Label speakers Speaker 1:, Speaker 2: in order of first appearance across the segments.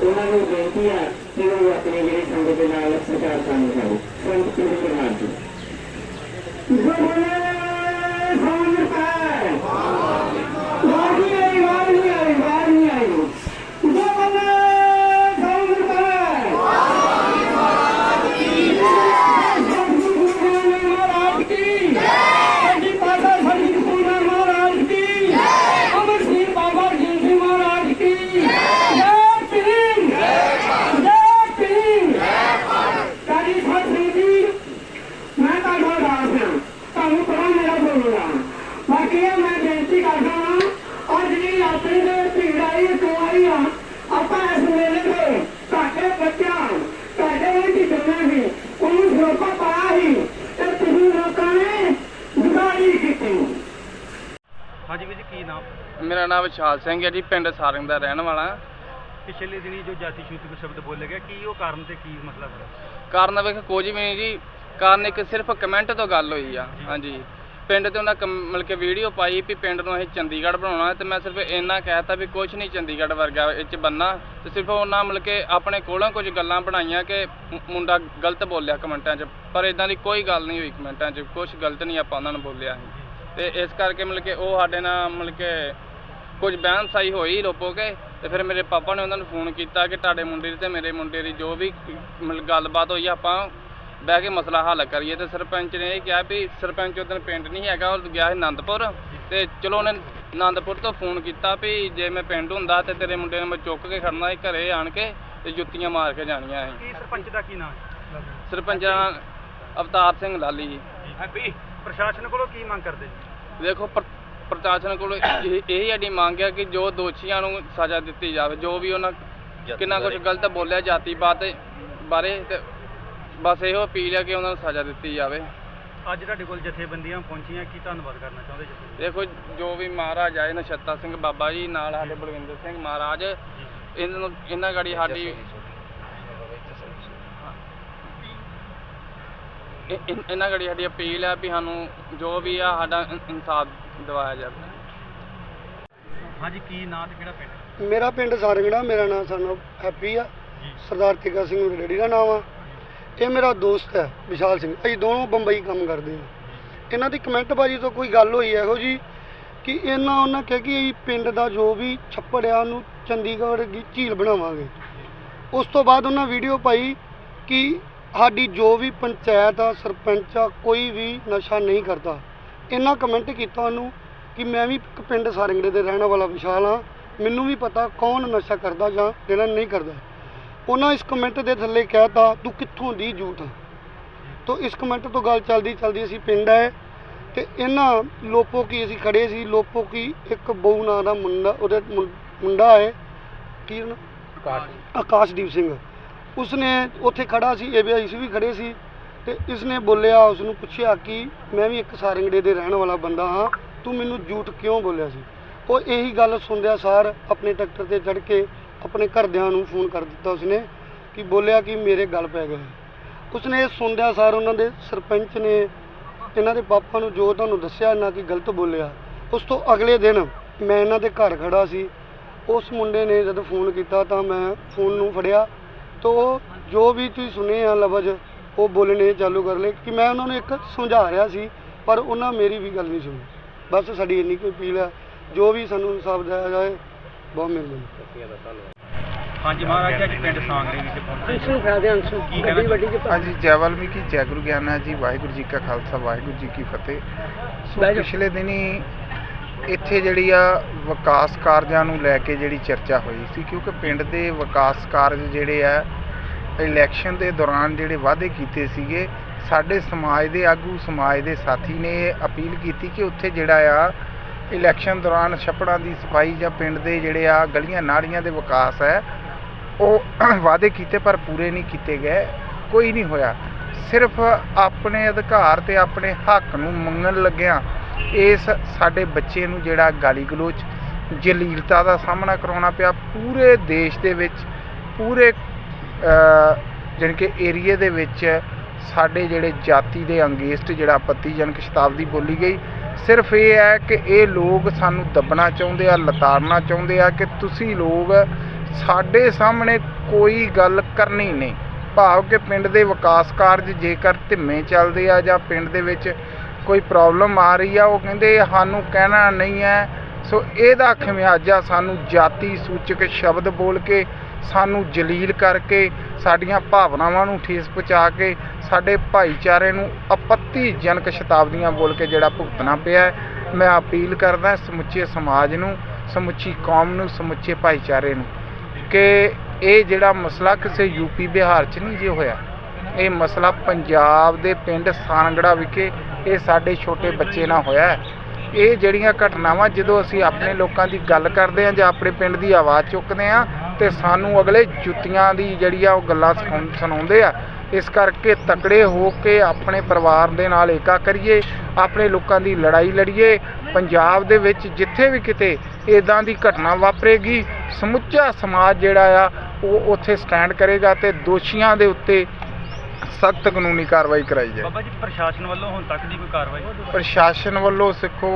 Speaker 1: ਉਹਨਾਂ ਨੂੰ ਬੇਨਤੀ ਹੈ ਕਿ ਉਹ ਆਪਣੇ ਜਿਹੜੇ ਸੰਗਤ ਦੇ ਨਾਲ ਸਚਾਰ ਕੰਮ ਕਰੋ ਸੰਤ ਕੇਂਦਰਨਾਥ ਜੀ ਬੋਲੇ ਸੋਨਿ ਪਾਏ ਵਾਹੀ ਆਈ ਵਾਹੀ ਆਈ ਵਾਹੀ ਆਈ ਬੋਲੇ ਸੋਨਿ ਪਾਏ ਮਹਾਰਾਜ ਕੀ ਸੱਜੀ ਪਾਸਾ ਸੱਜੀ ਪੂਰਾ ਮਹਾਰਾਜ ਕੀ ਅਮਰ ਸਿੰਘ ਬਾਬਾ ਜੀ ਸਿੰਘ ਮਹਾਰਾਜ ਕੀ ਜੈ ਭੀਮ ਜੈ ਭੀਮ ਕਾਜੀ ਸਾਹਿਬ ਸਿੰਘ ਜੀ ਮੈਂ ਤੁਹਾਡਾ ਦਾਸ ਹਾਂ ਤੁਹਾਨੂੰ ਪਤਾ ਮੇਰਾ ਬੋਲਣਾ ਬਾਕੀ ਇਹ ਮੈਂ ਬੇਨਤੀ ਕਰਦਾ ਹਾਂ ਅੱਜ ਜਿਹੜੀ ਆਪਣੀ ਦੇ ਭੀੜ ਆਈ ਕੋਈ ਆ ਆਪਾਂ ਇਸ ਮੇਲੇ ਤੇ ਤੁਹਾਡੇ ਬੱਚਿਆਂ ਤੁਹਾਡੇ ਵਿੱਚ ਜਿੰਨਾ ਵੀ ਉਹਨੂੰ ਸਰੋਪਾ ਪਾਇਆ ਸੀ ਤੇ ਤੁਸੀਂ ਲੋਕਾਂ ਨੇ ਵਿਗਾੜੀ ਕੀਤੀ
Speaker 2: ਹਾਂਜੀ ਵੀਰ ਜੀ ਕੀ ਨਾਮ
Speaker 3: ਮੇਰਾ ਨਾਮ ਵਿਸ਼ਾਲ ਸਿੰਘ ਹੈ ਜੀ ਪਿੰਡ ਸਾਰੰਗ ਦਾ ਰਹਿਣ ਵਾਲਾ।
Speaker 2: ਪਿਛਲੇ ਦਿਨੀ ਜੋ ਜਾਤੀ ਛੂਤ ਸ਼ਬਦ ਬੋਲੇ ਗਏ ਕੀ ਉਹ ਕਾਰਨ ਤੇ ਕੀ ਮਤਲਬ ਹੈ
Speaker 3: ਕਾਰਨ ਵੇਖ ਕੁਝ ਵੀ ਨਹੀਂ ਜੀ ਕਾਰਨ ਇੱਕ ਸਿਰਫ ਕਮੈਂਟ ਤੋਂ ਗੱਲ ਹੋਈ ਆ ਹਾਂਜੀ। ਪਿੰਡ ਤੇ ਉਹਨਾਂ ਕਮ- ਮਤਲਬ ਕਿ ਵੀਡੀਓ ਪਾਈ ਵੀ ਪਿੰਡ ਨੂੰ ਅਸੀਂ ਚੰਡੀਗੜ੍ਹ ਬਣਾਉਣਾ ਤੇ ਮੈਂ ਸਿਰਫ ਇੰਨਾ ਕਹਿਤਾ ਵੀ ਕੁਝ ਨਹੀਂ ਚੰਡੀਗੜ੍ਹ ਵਰਗਾ ਇਹ ਚ ਬੰਨਾ ਤੇ ਸਿਰਫ ਉਹਨਾਂ ਮਤਲਬ ਕਿ ਆਪਣੇ ਕੋਲੋਂ ਕੁਝ ਗੱਲਾਂ ਬਣਾਈਆਂ ਕਿ ਮੁ- ਮੁੰਡਾ ਗਲਤ ਬੋਲਿਆ ਕਮੈਂਟਾਂ 'ਚ ਪਰ ਇਦਾਂ ਦੀ ਕੋਈ ਗੱਲ ਨਹੀਂ ਹੋਈ ਕਮੈਂਟਾਂ 'ਚ ਕੁਝ ਗਲਤ ਨਹੀਂ ਆਪਾਂ ਉਹਨਾਂ ਨੂੰ ਬੋਲਿਆ ਸੀ ਤੇ ਇਸ ਕਰਕੇ ਮਤਲਬ ਕਿ ਉਹ ਸਾਡੇ ਨਾਲ ਮਤਲਬ ਕਿ ਕੁਝ ਬਹਿਨ ਸਾਈ ਹੋਈ ਰੋਪੋ ਕੇ ਤੇ ਫਿਰ ਮੇਰੇ ਪਾਪਾ ਨੇ ਉਹਨਾਂ ਨੂੰ ਫੋਨ ਕੀਤਾ ਕਿ ਤੁਹਾਡੇ ਮੁੰਡੇ ਦੀ ਤੇ ਮੇਰੇ ਮੁੰਡੇ ਦੀ ਜੋ ਵੀ ਮਤਲਬ ਗੱਲਬਾਤ ਹੋਈ ਆਪਾਂ ਬਹਿ ਕੇ ਮਸਲਾ ਹੱਲ ਕਰੀਏ। ਤੇ ਸਰਪੰਚ ਨੇ ਇਹ ਕਿਹਾ ਵੀ ਸਰਪੰਚ ਉਦੋਂ ਪਿੰਡ ਨਹੀਂ ਹੈਗਾ ਉਹ ਗਿਆ ਸੀ ਆਨੰਦਪੁਰ ਤੇ ਚਲੋ ਉਹਨੇ ਆਨੰਦਪੁਰ ਤੋਂ ਫੋਨ ਕੀਤਾ ਵੀ ਜੇ ਮੈਂ ਪਿੰਡ ਹੁੰਦਾ ਤੇ ਤੇਰੇ ਮੁੰਡੇ ਨੂੰ ਮੈਂ ਚੁੱਕ ਕੇ ਖੜਨਾ ਸੀ ਘਰੇ ਆਣ ਕੇ ਤੇ ਜੁੱਤੀਆਂ ਮਾਰ ਕੇ ਜਾਣੀਆਂ ਸੀ।
Speaker 2: ਕੀ ਸਰਪੰਚ ਦਾ ਕੀ ਨਾਮ? ਹੈ
Speaker 3: ਸਰਪੰਚ ਦਾ ਨਾਂ ਅਵਤਾਰ ਸਿੰਘ ਲਾਲੀ ਜੀ।
Speaker 2: ਹੈਪੀ ਪ੍ਰਸ਼ਾਸਨ ਕੋਲੋਂ ਕੀ ਮੰਗ ਕਰਦੇ ਜੀ?
Speaker 3: ਦੇਖੋ ਪ੍ਰਸ਼ਾਸਨ ਕੋਲ ਇਹ ਇਹ ਸਾਡੀ ਮੰਗ ਹੈ ਕਿ ਜੋ ਦੋਸ਼ੀਆਂ ਨੂੰ ਸਜ਼ਾ ਦਿੱਤੀ ਜਾਵੇ ਜੋ ਵੀ ਉਹਨਾਂ ਕਿੰਨਾ ਕੁਝ ਗਲਤ ਬੋਲਿਆ ਜਾਤੀ ਬਾਤ ਬਾਰੇ ਤੇ ਬਸ ਇਹੋ ਅਪੀਲ ਹੈ ਕਿ ਉਹਨਾਂ ਨੂੰ ਸਜ਼ਾ ਦਿੱਤੀ ਜਾਵੇ।
Speaker 2: ਅੱਜ ਤੁਹਾਡੇ ਕੋਲ ਜਥੇਬੰਦੀਆਂ ਪਹੁੰਚੀਆਂ ਕੀ ਧੰਨਵਾਦ ਕਰਨਾ ਚਾਹੁੰਦੇ ਜੀ
Speaker 3: ਦੇਖੋ ਜੋ ਵੀ ਮਹਾਰਾਜ ਆਏ ਨਛੱਤਾ ਸਿੰਘ ਬਾਬਾ ਜੀ ਨਾਲ ਸਾਡੇ ਬਲਵਿੰਦਰ ਸਿੰਘ ਮਹਾਰਾਜ ਇਹਨਾਂ ਨੂੰ ਇਹਨਾਂ ਗਾੜੀ ਸਾਡੀ ਇਹ- ਇਹ- ਇਹਨਾਂ ਗਾੜੀ ਸਾਡੀ ਅਪੀਲ ਹੈ ਵੀ ਸਾਨੂੰ ਜੋ ਵੀ ਆ ਸਾਡਾ ਇਨ- ਇਨਸਾਫ ਦਿਵਾਇਆ ਜਾਵੇ।
Speaker 2: ਹਾਂਜੀ ਕੀ ਨਾਂ ਤੇ ਕਿਹੜਾ ਪਿੰਡ?
Speaker 4: ਮੇਰਾ ਪਿੰਡ ਸਾਰੰਗੜਾ ਮੇਰਾ ਨਾਮ ਸਾਨੂੰ ਹੈਪੀ ਆ।
Speaker 2: ਜੀ।
Speaker 4: ਸਰਦਾਰ ਟਿੱਕਾ ਸਿੰਘ ਰੇੜੀ ਦਾ ਨਾਮ ਆ। ਇਹ ਮੇਰਾ ਦੋਸਤ ਹੈ ਵਿਸ਼ਾਲ ਸਿੰਘ। ਅਸੀਂ ਦੋਨੋਂ ਬੰਬਈ ਕੰਮ ਕਰਦੇ ਹਾਂ। ਇਹਨਾਂ ਦੀ ਕਮੈਂਟਬਾਜ਼ੀ ਤੋਂ ਕੋਈ ਗੱਲ ਹੋਈ ਇਹੋ ਜੀ ਕਿ ਇਹਨਾਂ ਉਹਨਾਂ ਕਿਹਾ ਕਿ ਅਸੀਂ ਪਿੰਡ ਦਾ ਜੋ ਵੀ ਛੱਪੜ ਆ ਉਹਨੂੰ ਚੰਡੀਗੜ੍ਹ ਦੀ ਝੀਲ ਬਣਾਵਾਂਗੇ। ਉਸ ਤੋਂ ਬਾਅਦ ਉਹਨਾਂ ਵੀਡੀਓ ਪਾਈ ਕਿ ਸਾਡੀ ਜੋ ਵੀ ਪੰਚਾਇਤ ਆ ਸਰਪੰਚ ਆ ਕੋਈ ਵੀ ਨਸ਼ਾ ਨਹੀਂ ਕਰਦਾ। ਇਹਨਾਂ ਕਮੈਂਟ ਕੀਤਾ ਉਹਨੂੰ ਕਿ ਮੈਂ ਵੀ ਇੱਕ ਪਿੰਡ ਸਾਰੰਗੜੇ ਦੇ ਰਹਿਣ ਵਾਲਾ ਵਿਸ਼ਾਲ ਆ ਮੈਨੂੰ ਵੀ ਪਤਾ ਕੌਣ ਨਸ਼ਾ ਕਰਦਾ ਜਾਂ ਜਿਹੜਾ ਨਹੀਂ ਕਰਦਾ। ਉਹਨਾਂ ਇਸ ਕਮੈਂਟ ਦੇ ਥੱਲੇ ਕਹਿਤਾ ਤੂੰ ਕਿੱਥੋਂ ਦੀ ਝੂਠ ਤੋ ਇਸ ਕਮੈਂਟ ਤੋਂ ਗੱਲ ਚੱਲਦੀ ਚੱਲਦੀ ਅਸੀਂ ਪਿੰਡ ਆਏ ਤੇ ਇਹਨਾਂ ਲੋਪੋ ਕੀ ਅਸੀਂ ਖੜੇ ਸੀ ਲੋਪੋ ਕੀ ਇੱਕ ਬਹੂ ਨਾਂ ਦਾ ਮੁੰਡਾ ਉਹਦੇ ਮੁੰਡਾ ਹੈ ਕੀ ਆਕਾਸ਼ਦੀਪ ਸਿੰਘ। ਉਸਨੇ ਉੱਥੇ ਖੜਾ ਸੀ ਏਬੀਆਈ ਸੀ ਵੀ ਖੜੇ ਸੀ। ਤੇ ਇਸਨੇ ਬੋਲਿਆ, ਉਸਨੂੰ ਪੁੱਛਿਆ ਕਿ ਮੈਂ ਵੀ ਇੱਕ ਸਾਰੰਗੜੇ ਦੇ ਰਹਿਣ ਵਾਲਾ ਬੰਦਾ ਹਾਂ, ਤੂੰ ਮੈਨੂੰ ਝੂਠ ਕਿਉਂ ਬੋਲਿਆ ਸੀ? ਉਹ ਇਹੀ ਗੱਲ ਸੁਣਦਿਆਂ ਸਾਰ ਆਪਣੇ ਟਰੈਕਟਰ ਤੇ ਚੜ੍ਹ ਕੇ ਆਪਣੇ ਘਰਦਿਆਂ ਨੂੰ ਫੋਨ ਕਰ ਦਿੱਤਾ ਉਸਨੇ ਕਿ ਬੋਲਿਆ ਕਿ ਮੇਰੇ ਗੱਲ ਪੈ ਗਏ। ਉਸਨੇ ਇਹ ਸੁਣਦਿਆ ਸਾਰ ਉਹਨਾਂ ਦੇ ਸਰਪੰਚ ਨੇ ਇਹਨਾਂ ਦੇ ਪਾਪਾ ਨੂੰ ਜੋ ਤੁਹਾਨੂੰ ਦੱਸਿਆ ਨਾ ਕਿ ਗਲਤ ਬੋਲਿਆ, ਉਸ ਤੋਂ ਅਗਲੇ ਦਿਨ ਮੈਂ ਇਹਨਾਂ ਦੇ ਘਰ ਖੜਾ ਸੀ। ਉਸ ਮੁੰਡੇ ਨੇ ਜਦੋਂ ਫੋਨ ਕੀਤਾ ਤਾਂ ਮੈਂ ਫੋਨ ਨੂੰ ਫੜਿਆ, ਤੋ ਜੋ ਵੀ ਤੁਸੀਂ ਸੁਣੇ ਆ ਲਫ਼ਜ਼ ਉਹ ਬੋਲਣੇ ਚਾਲੂ ਕਰ ਲਏ ਕਿ ਮੈਂ ਉਹਨਾਂ ਨੂੰ ਇੱਕ ਸਮਝਾ ਰਿਹਾ ਸੀ ਪਰ ਉਹਨਾਂ ਮੇਰੀ ਵੀ ਗੱਲ ਨਹੀਂ ਸੁਣੀ। ਬਸ ਸਾਡੀ ਇੰਨੀ ਕੋਈ ਅਪੀਲ ਹੈ ਜੋ ਵੀ ਸਾਨੂੰ ਇਨਸਾਫ ਦਿਆ ਜਾਏ ਬਹੁਤ ਮਿਹਰਬਾਨੀ।
Speaker 2: ਹਾਂਜੀ ਮਹਾਰਾਜ ਅੱਜ ਪਿੰਡ ਸਾਂਗਰੇ ਵਿੱਚ ਪਹੁੰਚੇ।
Speaker 4: ਅੰਸ਼ੂ ਫਾਇਦੇ ਅੰਸ਼ੂ?
Speaker 2: ਕੀ ਕਹਿਣਾ
Speaker 4: ਵੱਡੀ
Speaker 5: ਹਾਂਜੀ ਜੈ ਵਾਲਮੀਕੀ ਜੈ ਗੁਰੂ ਗਿਆਨਾ ਜੀ ਵਾਹਿਗੁਰੂ ਜੀ ਕਾ ਖਾਲਸਾ ਵਾਹਿਗੁਰੂ ਜੀ ਕੀ ਫਤਿਹ। ਸੋ। ਪਿਛਲੇ ਦਿਨੀ ਇੱਥੇ ਜਿਹੜੀ ਆ ਵਿਕਾਸ ਕਾਰਜਾਂ ਨੂੰ ਲੈ ਕੇ ਜਿਹੜੀ ਚਰਚਾ ਹੋਈ ਸੀ ਕਿਉਂਕਿ ਪਿੰਡ ਦੇ ਵਿਕਾਸ ਕਾਰਜ ਜਿਹੜੇ ਆ ਇਲੈਕਸ਼ਨ ਦੇ ਦੌਰਾਨ ਜਿਹੜੇ ਵਾਅਦੇ ਕੀਤੇ ਸੀਗੇ, ਸਾਡੇ ਸਮਾਜ ਦੇ ਆਗੂ, ਸਮਾਜ ਦੇ ਸਾਥੀ ਨੇ ਇਹ ਅਪੀਲ ਕੀਤੀ ਕਿ ਉੱਥੇ ਜਿਹੜਾ ਆ ਇਲੈਕਸ਼ਨ ਦੌਰਾਨ ਛੱਪੜਾਂ ਦੀ ਸਫ਼ਾਈ ਜਾਂ ਪਿੰਡ ਦੇ ਜਿਹੜੇ ਆ ਗਲੀਆਂ ਨਾਲੀਆਂ ਦੇ ਵਿਕਾਸ ਹੈ, ਉਹ ਵਾਅਦੇ ਕੀਤੇ ਪਰ ਪੂਰੇ ਨਹੀਂ ਕੀਤੇ ਗਏ, ਕੋਈ ਨਹੀਂ ਹੋਇਆ। ਸਿਰਫ ਆਪਣੇ ਅਧਿਕਾਰ ਤੇ ਆਪਣੇ ਹੱਕ ਨੂੰ ਮੰਗਣ ਲੱਗਿਆਂ, ਇਸ ਸਾਡੇ ਬੱਚੇ ਨੂੰ ਜਿਹੜਾ ਗਾਲੀ ਗਲੋਚ, ਜਲੀਲਤਾ ਦਾ ਸਾਹਮਣਾ ਕਰਾਉਣਾ ਪਿਆ। ਪੂਰੇ ਦੇਸ਼ ਦੇ ਵਿੱਚ, ਪੂਰੇ ਜਾਣੀ ਕਿ ਏਰੀਏ ਦੇ ਵਿੱਚ ਸਾਡੇ ਜਿਹੜੇ ਜਾਤੀ ਦੇ ਅੰਗੇਸਟ ਜਿਹੜਾ ਆਪੱਤੀਜਨਕ ਸ਼ਤਾਬਦੀ ਬੋਲੀ ਗਈ, ਸਿਰਫ ਇਹ ਹੈ ਕਿ ਇਹ ਲੋਕ ਸਾਨੂੰ ਦੱਬਣਾ ਚਾਹੁੰਦੇ ਆ, ਲਤਾੜਨਾ ਚਾਹੁੰਦੇ ਆ ਕਿ ਤੁਸੀਂ ਲੋਕ ਸਾਡੇ ਸਾਹਮਣੇ ਕੋਈ ਗੱਲ ਕਰਨੀ ਨਹੀਂ। ਭਾਵ ਕਿ ਪਿੰਡ ਦੇ ਵਿਕਾਸ ਕਾਰਜ ਜੇਕਰ ਧਿੰਮੇ ਚੱਲਦੇ ਆ ਜਾਂ ਪਿੰਡ ਦੇ ਵਿੱਚ ਕੋਈ ਪ੍ਰੋਬਲਮ ਆ ਰਹੀ ਆ, ਉਹ ਕਹਿੰਦੇ ਸਾਨੂੰ ਕਹਿਣਾ ਨਹੀਂ ਹੈ। ਸੋ ਇਹਦਾ ਖਮਿਆਜਾ ਸਾਨੂੰ ਜਾਤੀ ਸੂਚਕ ਸ਼ਬਦ ਬੋਲ ਕੇ ਸਾਨੂੰ ਜਲੀਲ ਕਰਕੇ, ਸਾਡੀਆਂ ਭਾਵਨਾਵਾਂ ਨੂੰ ਠੇਸ ਪਹੁੰਚਾ ਕੇ, ਸਾਡੇ ਭਾਈਚਾਰੇ ਨੂੰ ਆਪੱਤੀਜਨਕ ਸ਼ਤਾਬਦੀਆਂ ਬੋਲ ਕੇ ਜਿਹੜਾ ਭੁਗਤਣਾ ਪਿਆ ਹੈ। ਮੈਂ ਅਪੀਲ ਕਰਦਾ ਸਮੁੱਚੇ ਸਮਾਜ ਨੂੰ, ਸਮੁੱਚੀ ਕੌਮ ਨੂੰ, ਸਮੁੱਚੇ ਭਾਈਚਾਰੇ ਨੂੰ ਕਿ ਇਹ ਜਿਹੜਾ ਮਸਲਾ ਕਿਸੇ ਯੂਪੀ ਬਿਹਾਰ 'ਚ ਨਹੀਂ ਜੇ ਹੋਇਆ, ਇਹ ਮਸਲਾ ਪੰਜਾਬ ਦੇ ਪਿੰਡ ਸਾਨਗੜਾ ਵਿਖੇ ਇਹ ਸਾਡੇ ਛੋਟੇ ਬੱਚੇ ਨਾਲ ਹੋਇਆ ਇਹ ਜਿਹੜੀਆਂ ਘਟਨਾਵਾਂ ਜਦੋਂ ਅਸੀਂ ਆਪਣੇ ਲੋਕਾਂ ਦੀ ਗੱਲ ਕਰਦੇ ਹਾਂ ਜਾਂ ਆਪਣੇ ਪਿੰਡ ਦੀ ਆਵਾਜ਼ ਚੁੱਕਦੇ ਹਾਂ ਤੇ ਸਾਨੂੰ ਅਗਲੇ ਜੁੱਤੀਆਂ ਦੀ ਜਿਹੜੀ ਆ ਉਹ ਗੱਲਾਂ ਸੁਣਾਉਂਦੇ ਆ। ਇਸ ਕਰਕੇ ਤਕੜੇ ਹੋ ਕੇ ਆਪਣੇ ਪਰਿਵਾਰ ਦੇ ਨਾਲ ਏਕਾ ਕਰੀਏ ਆਪਣੇ ਲੋਕਾਂ ਦੀ ਲੜਾਈ ਲੜੀਏ। ਪੰਜਾਬ ਦੇ ਵਿੱਚ ਜਿੱਥੇ ਵੀ ਕਿਤੇ ਇਦਾਂ ਦੀ ਘਟਨਾ ਵਾਪਰੇਗੀ ਸਮੁੱਚਾ ਸਮਾਜ ਜਿਹੜਾ ਆ ਉਹ ਉੱਥੇ ਸਟੈਂਡ ਕਰੇਗਾ ਤੇ ਦੋਸ਼ੀਆਂ ਦੇ ਉੱਤੇ ਸਖਤ ਕਾਨੂੰਨੀ ਕਾਰਵਾਈ ਕਰਾਈ ਜਾਏ
Speaker 2: ਬਾਬਾ ਜੀ ਪ੍ਰਸ਼ਾਸਨ ਵੱਲੋਂ ਹੁਣ ਤੱਕ ਦੀ ਕੋਈ ਕਾਰਵਾਈ?
Speaker 5: ਪ੍ਰਸ਼ਾਸਨ ਵੱਲੋਂ ਸਿੱਖੋ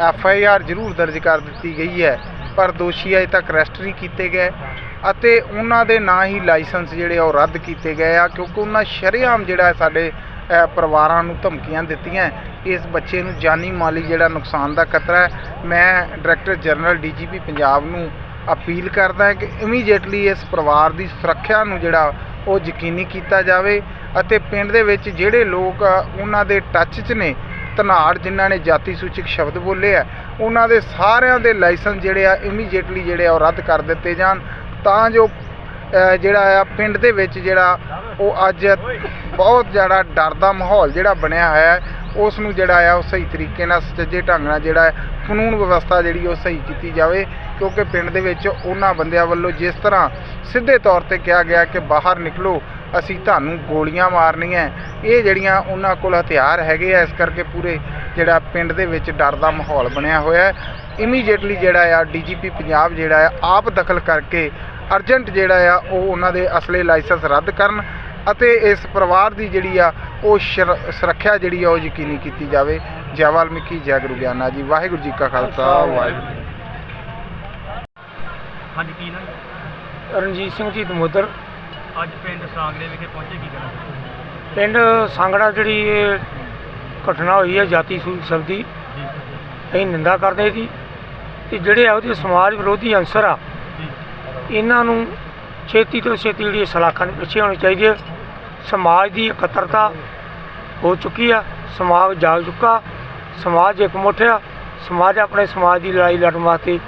Speaker 5: ਐਫ ਆਈ ਆਰ ਜ਼ਰੂਰ ਦਰਜ ਕਰ ਦਿੱਤੀ ਗਈ ਹੈ। ਪਰ ਦੋਸ਼ੀ ਅਜੇ ਤੱਕ ਅਰੈਸਟ ਨਹੀਂ ਕੀਤੇ ਗਏ ਅਤੇ ਉਹਨਾਂ ਦੇ ਨਾਂ ਹੀ ਲਾਇਸੈਂਸ ਜਿਹੜੇ ਆ ਉਹ ਰੱਦ ਕੀਤੇ ਗਏ ਆ ਕਿਉਂਕਿ ਉਹਨਾਂ ਸ਼ਰੇਆਮ ਜਿਹੜਾ ਸਾਡੇ ਪਰਿਵਾਰਾਂ ਨੂੰ ਧਮਕੀਆਂ ਦਿੱਤੀਆਂ ਇਸ ਬੱਚੇ ਨੂੰ ਜਾਨੀ ਮਾਲੀ ਜਿਹੜਾ ਨੁਕਸਾਨ ਦਾ ਖਤਰਾ ਹੈ। ਮੈਂ ਡਾਇਰੈਕਟਰ ਜਨਰਲ ਡੀਜੀਪੀ ਪੰਜਾਬ ਨੂੰ ਅਪੀਲ ਕਰਦਾ ਹਾਂ ਕਿ ਇਮੀਡੀਏਟਲੀ ਇਸ ਪਰਿਵਾਰ ਦੀ ਸੁਰੱਖਿਆ ਨੂੰ ਜਿਹੜਾ ਉਹ ਯਕੀਨੀ ਕੀਤਾ ਜਾਵੇ ਅਤੇ ਪਿੰਡ ਦੇ ਵਿੱਚ ਜਿਹੜੇ ਲੋਕ ਉਹਨਾਂ ਦੇ ਟੱਚ 'ਚ ਨੇ ਧਨਾੜ ਜਿਨ੍ਹਾਂ ਨੇ ਜਾਤੀ ਸੂਚਕ ਸ਼ਬਦ ਬੋਲੇ ਆ, ਉਹਨਾਂ ਦੇ ਸਾਰਿਆਂ ਦੇ ਲਾਇਸੈਂਸ ਜਿਹੜੇ ਆ ਇਮੀਡੀਏਟਲੀ ਜਿਹੜੇ ਆ ਉਹ ਰੱਦ ਕਰ ਦਿੱਤੇ ਜਾਣ। ਤਾਂ ਜੋ ਜਿਹੜਾ ਆ, ਪਿੰਡ ਦੇ ਵਿੱਚ ਜਿਹੜਾ ਉਹ ਅੱਜ ਬਹੁਤ ਜ਼ਿਆਦਾ ਡਰ ਦਾ ਮਾਹੌਲ ਜਿਹੜਾ ਬਣਿਆ ਹੋਇਆ ਹੈ, ਉਸ ਨੂੰ ਜਿਹੜਾ ਆ ਉਹ ਸਹੀ ਤਰੀਕੇ ਨਾਲ, ਸੁਚੱਜੇ ਢੰਗ ਨਾਲ ਜਿਹੜਾ ਹੈ, ਕਾਨੂੰਨ ਵਿਵਸਥਾ ਜਿਹੜੀ ਉਹ ਸਹੀ ਕੀਤੀ ਜਾਵੇ, ਕਿਉਂਕਿ ਪਿੰਡ ਦੇ ਵਿੱਚ ਉਹਨਾਂ ਬੰਦਿਆਂ ਵੱਲੋਂ ਜਿਸ ਤਰ੍ਹਾਂ ਸਿੱਧੇ ਤੌਰ ਤੇ ਕਿਹਾ ਗਿਆ ਕਿ ਬਾਹਰ ਨਿਕਲੋ ਅਸੀਂ ਤੁਹਾਨੂੰ ਗੋਲੀਆਂ ਮਾਰਨੀਆਂ ਇਹ ਜਿਹੜੀਆਂ ਉਹਨਾਂ ਕੋਲ ਹਥਿਆਰ ਹੈਗੇ ਆ ਇਸ ਕਰਕੇ ਪੂਰੇ ਜਿਹੜਾ ਪਿੰਡ ਦੇ ਵਿੱਚ ਡਰ ਦਾ ਮਾਹੌਲ ਬਣਿਆ ਹੋਇਆ ਹੈ। ਇਮੀਡੀਏਟਲੀ ਜਿਹੜਾ ਆ ਡੀਜੀਪੀ ਪੰਜਾਬ ਜਿਹੜਾ ਆ ਆਪ ਦਖਲ ਕਰਕੇ ਅਰਜੈਂਟ ਜਿਹੜਾ ਆ ਉਹ ਉਹਨਾਂ ਦੇ ਅਸਲੇ ਲਾਇਸੈਂਸ ਰੱਦ ਕਰਨ ਅਤੇ ਇਸ ਪਰਿਵਾਰ ਦੀ ਜਿਹੜੀ ਆ ਉਹ ਸ਼ਰ- ਸੁਰੱਖਿਆ ਜਿਹੜੀ ਆ ਉਹ ਯਕੀਨੀ ਕੀਤੀ ਜਾਵੇ। ਜੈ ਵਾਲਮੀਕੀ ਜੈ ਗੁਰੂ ਗਿਆਨਾ ਜੀ। ਵਾਹਿਗੁਰੂ ਜੀ ਕਾ ਖਾਲਸਾ। ਵਾਹਿਗੁਰੂ।
Speaker 2: ਹਾਂਜੀ ਕੀ ਨਾ
Speaker 1: ਰਣਜੀਤ ਸਿੰਘ ਜੀ ਦਮੋਦਰ।
Speaker 2: ਅੱਜ ਪਿੰਡ ਸਾਂਗਲੇ ਵਿਖੇ ਪਹੁੰਚੇ ਕੀ ਕਰਾਂ
Speaker 1: ਪਿੰਡ ਸੰਗੜਾ ਜਿਹੜੀ ਇਹ ਘਟਨਾ ਹੋਈ ਹੈ ਜਾਤੀ ਸੂਚ ਸ਼ਬਦੀ
Speaker 2: ਜੀ।
Speaker 1: ਅਸੀਂ ਨਿੰਦਾ ਕਰਦੇ ਸੀ ਤੇ ਜਿਹੜੇ ਆ ਉਹਦੇ ਸਮਾਜ ਵਿਰੋਧੀ ਅੰਸਰ ਆ
Speaker 2: ਜੀ।
Speaker 1: ਇਹਨਾਂ ਨੂੰ ਛੇਤੀ ਤੋਂ ਛੇਤੀ ਜਿਹੜੀ ਸਲਾਖਾਂ ਦੇ ਪਿੱਛੇ ਹੋਣੀ ਚਾਹੀਦੀ ਹੈ। ਸਮਾਜ ਦੀ ਇਕੱਤਰਤਾ ਹੋ ਚੁੱਕੀ ਆ ਸਮਾਜ ਜਾਗ ਚੁੱਕਾ ਸਮਾਜ ਇਕਮੁੱਠ ਆ ਸਮਾਜ ਆਪਣੇ ਸਮਾਜ ਦੀ ਲੜਾਈ ਲੜਨ ਵਾਸਤੇ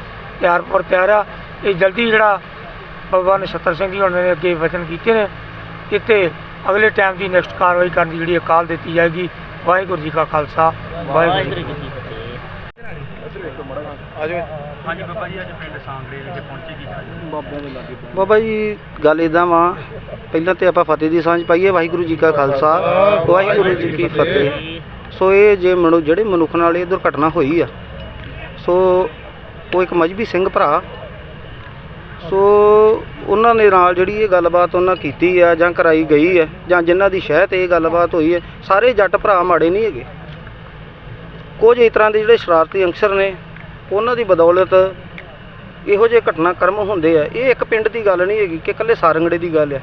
Speaker 1: ਤਿਆਰ ਪਰ ਤਿਆਰ ਆ। ਇਹ ਜਲਦੀ ਜਿਹੜਾ ਬਾਬਾ ਨਛੱਤਰ ਸਿੰਘ ਜੀ ਉਹਨਾਂ ਨੇ ਅੱਗੇ ਵਚਨ ਕੀਤੇ ਨੇ ਕਿਤੇ ਅਗਲੇ ਟਾਈਮ ਦੀ ਨੈਕਸਟ ਕਾਰਵਾਈ ਕਰਨ ਦੀ ਜਿਹੜੀ ਕਾਲ ਦਿੱਤੀ ਜਾਏਗੀ ਵਾਹਿਗੁਰੂ ਜੀ ਕਾ ਖਾਲਸਾ ਵਾਹਿਗੁਰੂ ਜੀ ਕੀ ਫਤਿਹ।
Speaker 2: ਹਾਂਜੀ ਬਾਬਾ ਜੀ ਅੱਜ ਪਿੰਡ ਸਾਂਗਲੇ ਵਿਖੇ ਪਹੁੰਚੇ ਕੀ ਕਰਾਂ
Speaker 6: ਬਾਬਾ ਜੀ ਗੱਲ ਇਦਾਂ ਵਾ ਪਹਿਲਾਂ ਤੇ ਆਪਾਂ ਫਤਿਹ ਦੀ ਸਾਂਝ ਪਾਈਏ ਵਾਹਿਗੁਰੂ ਜੀ ਕਾ ਖਾਲਸਾ ਵਾਹਿਗੁਰੂ ਜੀ ਕੀ ਫਤਿਹ। ਸੋ ਇਹ ਜੇ ਮਨੁ ਜਿਹੜੇ ਮਨੁੱਖ ਨਾਲ ਇਹ ਦੁਰਘਟਨਾ ਹੋਈ ਆ ਸੋ ਉਹ ਇੱਕ ਮਜਬੀ ਸਿੰਘ ਭਰਾ ਸੋ ਉਹਨਾਂ ਦੇ ਨਾਲ ਜਿਹੜੀ ਇਹ ਗੱਲਬਾਤ ਉਹਨਾਂ ਕੀਤੀ ਆ ਜਾਂ ਕਰਾਈ ਗਈ ਹੈ ਜਾਂ ਜਿਨ੍ਹਾਂ ਦੀ ਸ਼ਹਿ ਤੇ ਇਹ ਗੱਲਬਾਤ ਹੋਈ ਹੈ ਸਾਰੇ ਜੱਟ ਭਰਾ ਮਾੜੇ ਨਹੀਂ ਹੈਗੇ। ਕੁਝ ਇਸ ਤਰ੍ਹਾਂ ਦੇ ਜਿਹੜੇ ਸ਼ਰਾਰਤੀ ਅੰਸਰ ਨੇ, ਉਹਨਾਂ ਦੀ ਬਦੌਲਤ ਇਹੋ ਜਿਹੇ ਘਟਨਾਕ੍ਰਮ ਹੁੰਦੇ ਆ। ਇਹ ਇੱਕ ਪਿੰਡ ਦੀ ਗੱਲ ਨਹੀਂ ਹੈਗੀ, ਕਿ ਇਕੱਲੇ ਸਾਰੰਗੜੇ ਦੀ ਗੱਲ ਆ।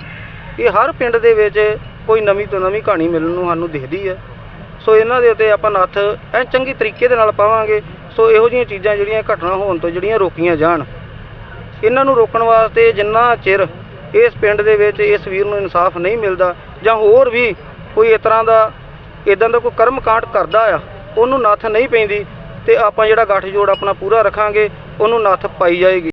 Speaker 6: ਇਹ ਹਰ ਪਿੰਡ ਦੇ ਵਿੱਚ ਕੋਈ ਨਵੀਂ ਤੋਂ ਨਵੀਂ ਕਹਾਣੀ ਮਿਲਣ ਨੂੰ ਸਾਨੂੰ ਦਿਖਦੀ ਹੈ ਸੋ ਇਹਨਾਂ ਦੇ ਉੱਤੇ ਆਪਾਂ ਨੱਥ ਐ ਚੰਗੀ ਤਰੀਕੇ ਦੇ ਨਾਲ ਪਾਵਾਂਗੇ। ਸੋ ਇਹੋ ਜਿਹੀਆਂ ਚੀਜ਼ਾਂ ਜਿਹੜੀਆਂ ਘਟਨਾ ਹੋਣ ਤੋਂ ਜਿਹੜੀਆਂ ਰੋਕੀਆਂ ਜਾਣ ਇਹਨਾਂ ਨੂੰ ਰੋਕਣ ਵਾਸਤੇ ਜਿੰਨਾ ਚਿਰ ਇਸ ਪਿੰਡ ਦੇ ਵਿੱਚ ਇਸ ਵੀਰ ਨੂੰ ਇਨਸਾਫ ਨਹੀਂ ਮਿਲਦਾ ਜਾਂ ਹੋਰ ਵੀ ਕੋਈ ਇਸ ਤਰ੍ਹਾਂ ਦਾ ਇਦਾਂ ਦਾ ਕੋਈ ਕਰਮ ਕਾਂਡ ਕਰਦਾ ਆ, ਉਹਨੂੰ ਨੱਥ ਨਹੀਂ ਪੈਂਦੀ ਤੇ ਆਪਾਂ ਜਿਹੜਾ ਗੱਠਜੋੜ ਆਪਣਾ ਪੂਰਾ ਰੱਖਾਂਗੇ, ਉਹਨੂੰ ਨੱਥ ਪਾਈ ਜਾਏਗੀ।